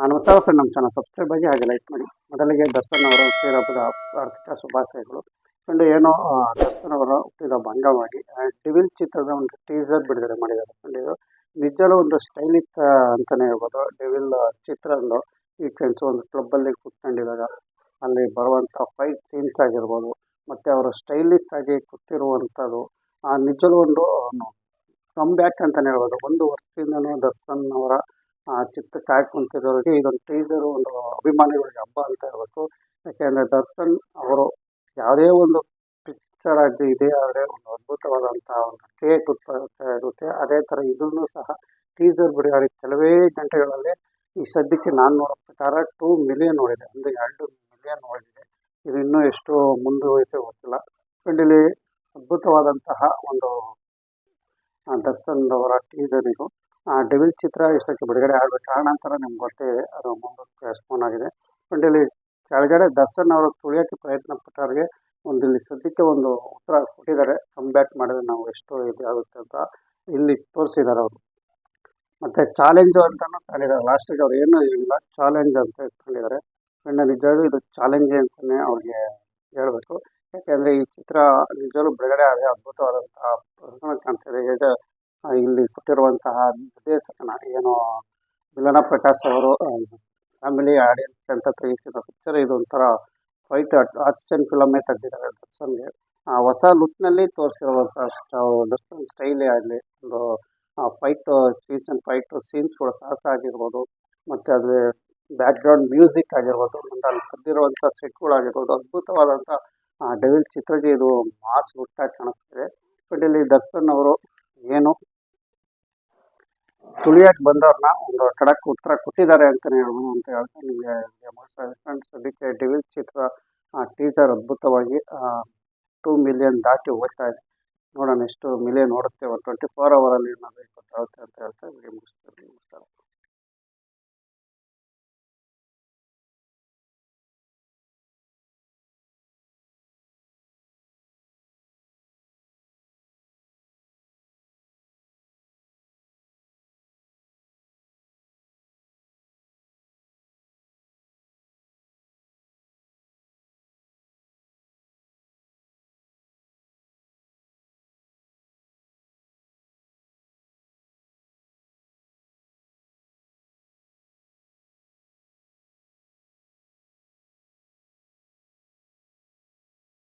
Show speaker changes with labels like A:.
A: ನಮಸ್ಕಾರ ಫ್ರೆಂಡ್ ನಮ್ಮ channel subscribe ಆಗಿ ಹಾಗೆ ಲೈಕ್ ಮಾಡಿ. ಮೊದಲಿಗೆ ದರ್ಶನ್ ಅವರ ಹುಟ್ಟಿದ ಹಬ್ಬದ ಆರ್ಥಿಕ ಶುಭಾಶಯಗಳು. ಫ್ರೆಂಡ್ ಏನೋ ದರ್ಶನ್ ಅವರ ಹುಟ್ಟಿದ ಹಬ್ಬ ಅಂಗವಾಗಿ ಡಿವಿಲ್ ಚಿತ್ರದ ಒಂದು ಟೀಸರ್ ಬಿಡುಗಡೆ ಮಾಡಿದ್ದಾರೆ. ಫ್ರೆಂಡ್ ಇದು ನಿಜವೂ ಒಂದು ಸ್ಟೈಲಿಕ್ ಅಂತಲೇ ಹೇಳ್ಬೋದು. ಡಿವಿಲ್ ಚಿತ್ರದ ಫ್ರೆಂಡ್ಸ್ ಒಂದು ಕ್ಲಬ್ಬಲ್ಲಿ ಕೂತ್ಕೊಂಡಿದಾಗ ಅಲ್ಲಿ ಬರುವಂಥ ಫೈಟ್ ಸೀನ್ಸ್ ಆಗಿರ್ಬೋದು, ಮತ್ತು ಅವರು ಸ್ಟೈಲಿಶ್ ಆಗಿ ಕೂತಿರುವಂಥದ್ದು, ಆ ನಿಜವೂ ಒಂದು ಕಮ್ ಬ್ಯಾಕ್ ಅಂತಲೇ ಹೇಳ್ಬೋದು. ಒಂದು ವರ್ಷದಿಂದನೂ ದರ್ಶನ್ ಅವರ ಆ ಚಿತ್ರ ಕಾಯ್ಕೊಂತಿರೋರಿಗೆ ಇದೊಂದು ಟೀಸರ್ ಒಂದು ಅಭಿಮಾನಿಗಳಿಗೆ ಹಬ್ಬ ಅಂತ ಹೇಳ್ಬೇಕು. ಯಾಕೆಂದ್ರೆ ದರ್ಶನ್ ಅವರು ಯಾವುದೇ ಒಂದು ಪಿಕ್ಚರ್ ಆಗಿ ಇದೆ, ಆದರೆ ಒಂದು ಅದ್ಭುತವಾದಂಥ ಒಂದು ಕೇಕ್ ಉತ್ಪಾದನೆ ಇರುತ್ತೆ ಅದೇ ಥರ ಇದನ್ನು ಸಹ ಟೀಸರ್ ಬಿಡುಗಡೆ ಕೆಲವೇ ಗಂಟೆಗಳಲ್ಲಿ ಈ ಸದ್ಯಕ್ಕೆ ನಾನು ನೋಡೋ ಪ್ರಕಾರ ಟೂ ಮಿಲಿಯನ್ ನೋಡಿದೆ. ಅಂದರೆ ಎರಡು ಮಿಲಿಯನ್ ನೋಡಿದೆ. ಇದು ಇನ್ನೂ ಎಷ್ಟು ಮುಂದುವರಿಯುತ್ತೆ ಗೊತ್ತಿಲ್ಲ. ಇಲ್ಲಿ ಅದ್ಭುತವಾದಂತಹ ಒಂದು ದರ್ಶನ್ ಅವರ ಟೀಸರ್ ಇದು. ಡೆವಿಲ್ ಚಿತ್ರ ಇಷ್ಟಕ್ಕೆ ಬಿಡುಗಡೆ ಆಗಬೇಕು ಕಾರಣಾಂತರ ನಿಮ್ಗೆ ಗೊತ್ತೇ, ಅದು ಮುಂದಕ್ಕೆ ರೆಸ್ಪಾನ್ ಆಗಿದೆ. ಬಟ್ ಇಲ್ಲಿ ಕೆಳಗಡೆ ದರ್ಶನ್ ಅವರು ತುಳಿಯೋಕ್ಕೆ ಪ್ರಯತ್ನ ಪಟ್ಟವ್ರಿಗೆ ಒಂದು ಇಲ್ಲಿ ಸದ್ಯಕ್ಕೆ ಒಂದು ಉತ್ತರ ಕೊಟ್ಟಿದ್ದಾರೆ. ಕಮ್ ಬ್ಯಾಕ್ ಮಾಡಿದ್ರೆ ನಾವು ಎಷ್ಟು ಇದಾಗುತ್ತೆ ಅಂತ ಇಲ್ಲಿ ತೋರಿಸಿದ್ದಾರೆ ಅವರು. ಮತ್ತು ಚಾಲೆಂಜು ಅಂತಲೂ ಕಂಡಿದ್ದಾರೆ ಲಾಸ್ಟಿಗೆ ಅವ್ರು ಏನೂ ಇಲ್ಲ ಚಾಲೆಂಜ್ ಅಂತ ಇಟ್ಕೊಂಡಿದ್ದಾರೆ ಫ್ರೆಂಡ್ ನಿಜವಾಗ್ಲೂ ಇದು ಚಾಲೆಂಜ್ ಅಂತಲೇ ಅವ್ರಿಗೆ ಹೇಳಬೇಕು. ಯಾಕೆಂದರೆ ಈ ಚಿತ್ರ ನಿಜವಾಗ್ಲೂ ಬಿಡುಗಡೆ ಆದರೆ ಅದ್ಭುತವಾದಂತಹ ಪ್ರದರ್ಶನ ಕಾಣ್ತಿದೆ. ಇಲ್ಲಿ ಕೊಟ್ಟಿರುವಂತಹ ನಿರ್ದೇಶಕನ ಏನು ವಿಲನ ಪ್ರಕಾಶ್ ಅವರು ಫ್ಯಾಮಿಲಿ ಆಡಿಯನ್ಸ್ ಅಂತ ತೆಗಿಸಿದ ಪಿಕ್ಚರ್ ಇದು ಒಂಥರ ಫೈಟ್ ಆಕ್ಷನ್ ಫಿಲಮೇ ತೆಗೆದಿದ್ದಾರೆ ದರ್ಶನ್ಗೆ. ಹೊಸ ಲುಕ್ನಲ್ಲಿ ತೋರಿಸಿರುವಂಥ ದರ್ಶನ್ ಸ್ಟೈಲೇ ಆಗಲಿ ಒಂದು ಫೈಟ್ ಸೀನ್ಸ್ ಆ್ಯಂಡ್ ಫೈಟ್ ಸೀನ್ಸ್ಗಳು ಸಾಹಸ ಆಗಿರ್ಬೋದು, ಮತ್ತು ಅದು ಬ್ಯಾಕ್ಗ್ರೌಂಡ್ ಮ್ಯೂಸಿಕ್ ಆಗಿರ್ಬೋದು ಅಲ್ಲಿ ಕದ್ದಿರುವಂಥ ಸೆಟ್ಗಳಾಗಿರ್ಬೋದು ಅದ್ಭುತವಾದಂಥ ಡೆವಿಲ್ ಚಿತ್ರಕ್ಕೆ ಇದು ಮಾಸ್ ಹುಟ್ಟಾಗಿ ಕಾಣಿಸ್ತಿದೆ. ಬಟ್ ಇಲ್ಲಿ ದರ್ಶನ್ ಅವರು ಏನು ತುಳಿಯಕ್ಕೆ ಬಂದವ್ರನ್ನ ಒಂದು ಖಡಕ್ ಉತ್ತರ ಕೊಟ್ಟಿದ್ದಾರೆ ಅಂತಾನೆ ಹೇಳ್ಬೋದು ಅಂತ ಹೇಳ್ತಾ ನಿಮಗೆ ಫ್ರೆಂಡ್ಸ್ ಕೆ ಡಿವಿಲ್ ಚಿತ್ರ ಟೀಸರ್ ಅದ್ಭುತವಾಗಿ ಟೂ ಮಿಲಿಯನ್ ದಾಟಿ ಹೋಗ್ತಾ ಇದೆ. ನೋಡೋಣ ಎಷ್ಟು ಮಿಲಿಯನ್ ಓಡುತ್ತೆ. ಒಂದು ಟ್ವೆಂಟಿ ಫೋರ್ ಅವರಲ್ಲಿ ಏನಾದರೂ ಗೊತ್ತಾಗುತ್ತೆ ಅಂತ ಹೇಳ್ತಾ ವಿಡಿಯೋ ಮುಗಿಸ್ತೀನಿ